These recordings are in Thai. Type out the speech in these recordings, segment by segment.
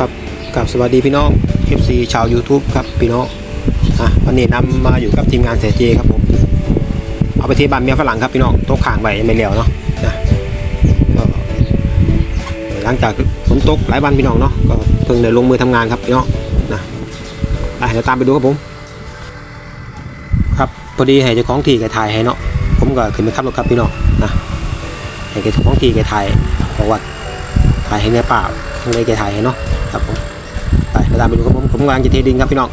ครับกับสวัสดีพี่น้อง FC ชาว YouTube ครับพี่น้องอะวันนี้นำมาอยู่กับทีมงานเสเจครับผมเอาไปที่บ้านเมียฝรั่งครับพี่น้องโต๊ะข่างไว้ยังไม่แล้วเนาะนะก็หลังจากฝนตกหลายวันพี่น้องเนาะก็เพิ่งได้ลงมือทำงานครับพี่น้องนะไปเดี๋ยวตามไปดูครับผม ครับพอดีให้เจ้าของที่แกถ่ายให้เนาะผมก็ขึ้นไปขับรถครับพี่น้องนะให้เจ้าของที่แกถ่ายบอกว่าถ่ายให้ในป่า เลยแกถ่ายให้เนาะครับผมไปเดี๋ยวตามไปดูครับผมผมกำลังจะเทดินครับพี่น้อง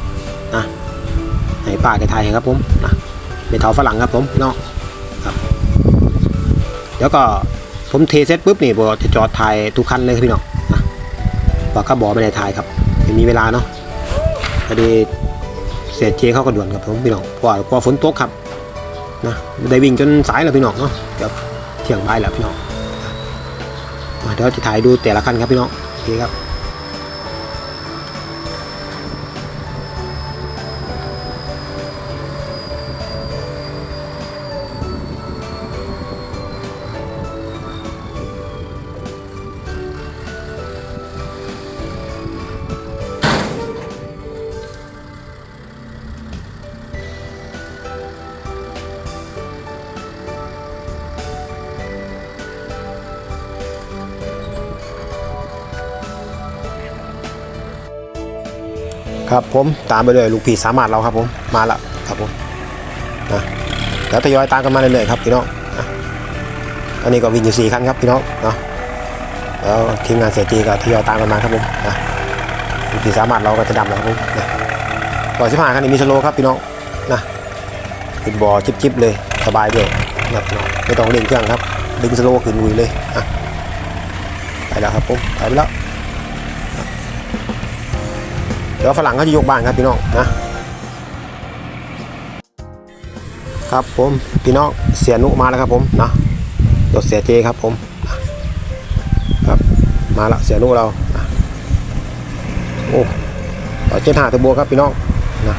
นะให้ป้าแกถ่ายให้ครับผมนะเป็นเถาฝรั่งครับผมพี่น้องครับแล้วก็ผมเทเสร็จปุ๊บนี่บอจะจอดถ่ายทุกคันเลยครับพี่น้องนะบอกก็บอกไม่ได้ถ่ายครับไม่มีเวลาเนาะพอดีเสียเจเข้าก็ด่วนครับผมพี่น้องเพราะว่ากลัวฝนตกครับนะได้วิ่งจนสายแล้วพี่น้องเนาะเดี๋ยวเที่ยงบ่ายแล้วพี่น้องเดี๋ยวจะถ่ายดูแต่ละคันครับพี่น้อง โอเคครับ ครับผมตามไปเลยลูกพี่สามารถเราครับผมมาล้วครับผมนะเดี๋ยวทยอยตามกันมาเรื่อยๆครับพี่น้องนะอันนี้ก็วิ่งอยู่สี่คันครับพี่น้องเนาะแล้วทีมงานเสียจีก็ทยอยตามกันมาครับผมนะลูกพี่สามารถเราก็จะดำแล้วครับผมนะก่อนสิบห้าคันนี้มีสโลครับพี่น้องนะขึ้นบอจิบๆเลยสบายด้วยนะพี่น้องไม่ต้องเร่งเครื่องครับดึงสโลขึ้นลุยเลยอะไปแล้วครับผมไปแล้ว เดี๋ยวฝรั่งเขาจะยกบ้านครับพี่น้องนะครับผมพี่น้องเสียนุมาแล้วครับผมนะรถเสียเจครับผมครับมาละเสียนุเราโอ้ต่อเจ็ดห้าตัวโบครับพี่น้องนะ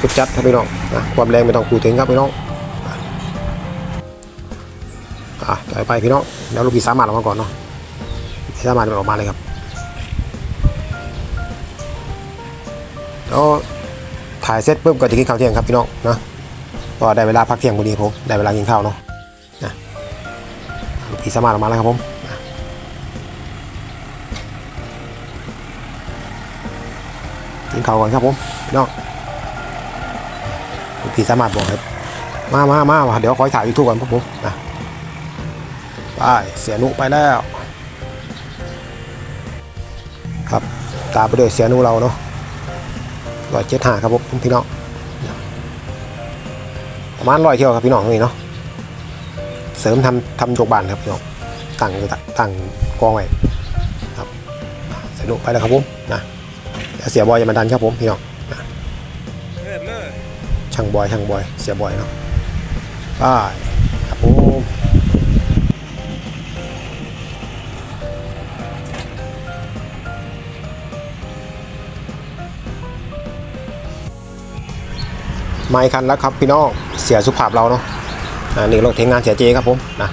สุดจัดครับพี่น้องนะความแรงไม่ต้องพูถึงครับพี่น้องอะต่อไปพี่น้องแล้วลูกพี่สามารถออกมาก่อนเนาะพี่สามารถออกมาเลยครับ แล้วถ่ายเสร็จปุ๊บก็จะกินข้าวเที่ยงครับพี่น้องนะก็ได้เวลาพักเที่ยงพอดีผมได้เวลากินข้าวเนาะนะพี่สามารถออกมาแล้วครับผมกินข้าวก่อนครับผมพี่น้องพี่สามารถบอกครับมามามาวะเดี๋ยวคอยถ่ายยูทูบก่อนครับผมนะไปเสียนุไปแล้ว ครับตามไปด้วยเสียนุเราเนาะ ร้อยเจ็ดห้าครับผมพี่น้องประมาณร้อยเที่ยวครับพี่น้องนี่เนาะเสริมทำทำโจกบานครับพี่น้องตั้งอยู่ตั้งกองไว้ครับสนุกไปแล้วครับผมนะเดี๋ยวเสียบอยจะมาดันครับผมพี่น้องนะช่างบอยช่างบอยเสียบอยเนาะไปครับผม ไม่คันแล้วครับพี่น้องเสียสุภาพเราเนาะอ่านี่รถเทงงานเสียเจครับผมนะ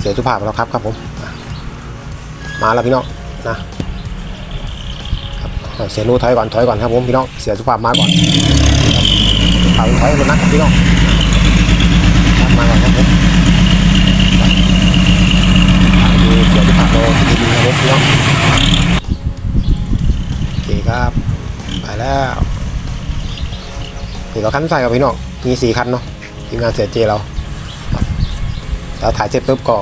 เสียสุภาพเราครับครับผมมาแล้วพี่น้องนะเสียนูถอยก่อนถอยก่อนครับผมพี่น้องเสียสุภาพมาก่อนครับถอยรถนักพี่น้องมาก่อนครับผมดูเสียสุภาพเราดีๆครับพี่น้องโอเคครับไปแล้ว นี่เราคันใส่กับพี่น้องมีสี่คันเนาะทีมงานเสียเจเราเราถ่ายเสร็จปุ๊บก็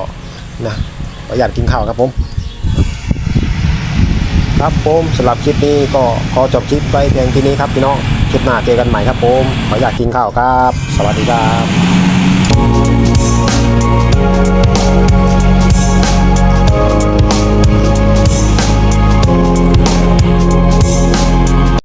นะประหยัดกินข้าวครับผม ครับผมสำหรับคลิปนี้ก็ขอจบคลิปไปเพียงที่นี้ครับพี่น้องคลิปหน้าเจอกันใหม่ครับผมขออยากกินข้าวครับ สวัสดีครับ